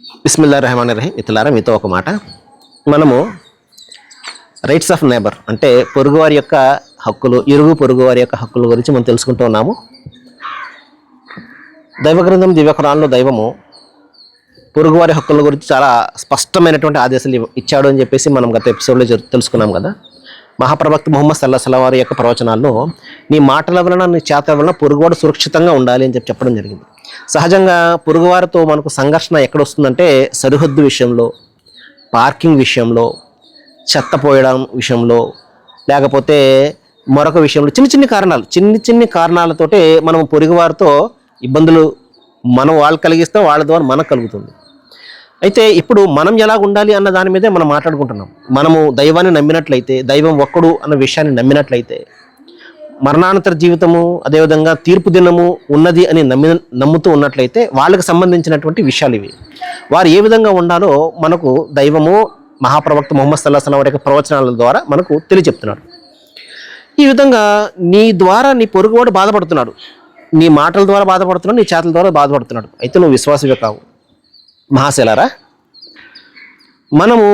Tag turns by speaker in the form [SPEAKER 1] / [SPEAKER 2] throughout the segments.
[SPEAKER 1] బిస్మిల్లా రెహమాన్ రహీం ఇతలారా మీతో ఒక మాట. మనము రైట్స్ ఆఫ్ నేబర్ అంటే పొరుగువారి యొక్క హక్కులు ఇరుగు పొరుగువారి యొక్క హక్కుల గురించి మనం తెలుసుకుంటూ ఉన్నాము. దైవగ్రంథం దివ్యకురాల్లో దైవము పొరుగువారి హక్కుల గురించి చాలా స్పష్టమైనటువంటి ఆదేశాలు ఇచ్చాడు అని చెప్పేసి మనం గత ఎపిసోడ్లో తెలుసుకున్నాం కదా. మహాప్రవక్త ముహమ్మద్ సల్లా సల్లా వారి యొక్క ప్రవచనాల్లో నీ మాటల వలన నీ చేతల వలన పొరుగువాడు సురక్షితంగా ఉండాలి అని చెప్పి చెప్పడం జరిగింది. సహజంగా పొరుగువారితో మనకు సంఘర్షణ ఎక్కడ వస్తుందంటే సరిహద్దు విషయంలో పార్కింగ్ విషయంలో చెత్త పోయడం విషయంలో లేకపోతే మరొక విషయంలో చిన్న చిన్న కారణాలు చిన్ని చిన్ని కారణాలతోటే మనం పొరుగువారితో ఇబ్బందులు మనం వాళ్ళు కలిగిస్తాం వాళ్ళ ద్వారా మనకు కలుగుతుంది. అయితే ఇప్పుడు మనం ఎలా ఉండాలి అన్న దాని మీదే మనం మాట్లాడుకుంటున్నాం. మనము దైవాన్ని నమ్మినట్లయితే దైవం ఒక్కడు అన్న విషయాన్ని నమ్మినట్లయితే మరణానంతర జీవితము అదేవిధంగా తీర్పు దినము ఉన్నది అని నమ్మి నమ్ముతూ ఉన్నట్లయితే వాళ్ళకి సంబంధించినటువంటి విషయాలు ఇవి. వారు ఏ విధంగా ఉండాలో మనకు దైవము మహాప్రవక్త మొహమ్మద్ సల్లాహ్ సలం వారి యొక్క ప్రవచనాల ద్వారా మనకు తెలియచెప్తున్నాడు ఈ విధంగా నీ ద్వారా నీ పొరుగువాడు బాధపడుతున్నాడు. నీ మాటల ద్వారా బాధపడుతున్నాడు నీ చేతల ద్వారా బాధపడుతున్నాడు. అయితే నువ్వు విశ్వాసమే కావు. మహాశైలారా మనము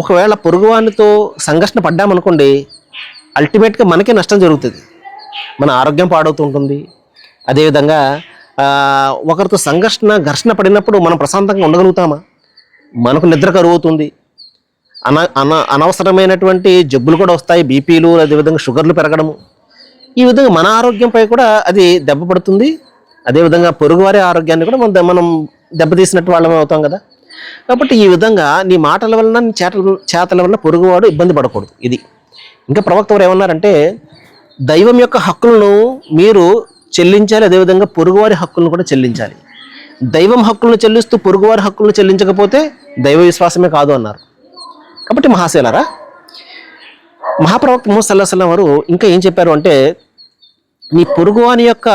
[SPEAKER 1] ఒకవేళ పొరుగువానితో సంఘర్షణ పడ్డామనుకోండి అల్టిమేట్గా మనకే నష్టం జరుగుతుంది. మన ఆరోగ్యం పాడవుతూ ఉంటుంది అదేవిధంగా ఒకరితో సంఘర్షణ ఘర్షణ పడినప్పుడు మనం ప్రశాంతంగా ఉండగలుగుతామా? మనకు నిద్ర కరువుతుంది అన అన అనవసరమైనటువంటి జబ్బులు కూడా వస్తాయి బీపీలు అదేవిధంగా షుగర్లు పెరగడము. ఈ విధంగా మన ఆరోగ్యంపై కూడా అది దెబ్బ పడుతుంది. అదేవిధంగా పొరుగువారి ఆరోగ్యాన్ని కూడా మనం మనం దెబ్బతీసినట్టు వాళ్ళమే అవుతాం కదా. కాబట్టి ఈ విధంగా నీ మాటల వలన నీ చేతల చేతల వలన పొరుగువాడు ఇబ్బంది పడకూడదు. ఇది. ఇంకా ప్రవక్త వారు ఏమన్నారంటే దైవం యొక్క హక్కులను మీరు చెల్లించాలి అదేవిధంగా పొరుగువారి హక్కులను కూడా చెల్లించాలి. దైవం హక్కులను చెల్లిస్తూ పొరుగువారి హక్కులను చెల్లించకపోతే దైవ విశ్వాసమే కాదు అన్నారు. కాబట్టి మహాశైలరా మహాప్రవక్త ముహమ్మద్ వారు ఇంకా ఏం చెప్పారు అంటే నీ పొరుగువాని యొక్క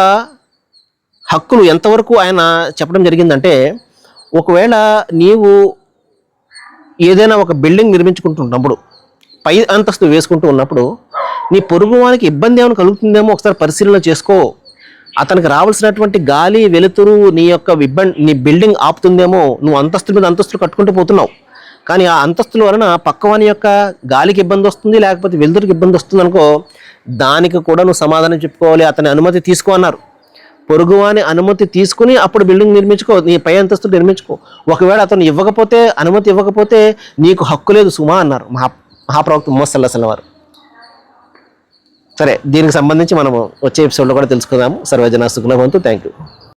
[SPEAKER 1] హక్కులు ఎంతవరకు ఆయన చెప్పడం జరిగిందంటే ఒకవేళ నీవు ఏదైనా ఒక బిల్డింగ్ నిర్మించుకుంటున్నప్పుడు పై అంతస్తు వేసుకుంటూ ఉన్నప్పుడు నీ పొరుగువానికి ఇబ్బంది ఏమైనా కలుగుతుందేమో ఒకసారి పరిశీలన చేసుకో. అతనికి రావాల్సినటువంటి గాలి వెలుతురు నీ యొక్క ఇబ్బంది నీ బిల్డింగ్ ఆపుతుందేమో. నువ్వు అంతస్తుల మీద అంతస్తులు కట్టుకుంటూ పోతున్నావు. కానీ ఆ అంతస్తుల వలన పక్కవాని యొక్క గాలికి ఇబ్బంది వస్తుంది లేకపోతే వెలుతురికి ఇబ్బంది వస్తుంది అనుకో దానికి కూడా నువ్వు సమాధానం చెప్పుకోవాలి అతని అనుమతి తీసుకో అన్నారు. పొరుగువాని అనుమతి తీసుకుని అప్పుడు బిల్డింగ్ నిర్మించుకో నీ పై అంతస్తులు నిర్మించుకో. ఒకవేళ అతను ఇవ్వకపోతే అనుమతి ఇవ్వకపోతే నీకు హక్కు లేదు సుమా అన్నారు. మహా మహాప్రవక్త ముహమ్మద్ సల్లాహ్ వారు. సరే దీనికి సంబంధించి మనము వచ్చే ఎపిసోడ్లో కూడా తెలుసుకుందాము. సర్వజన సుఖలభవంతు. Thank you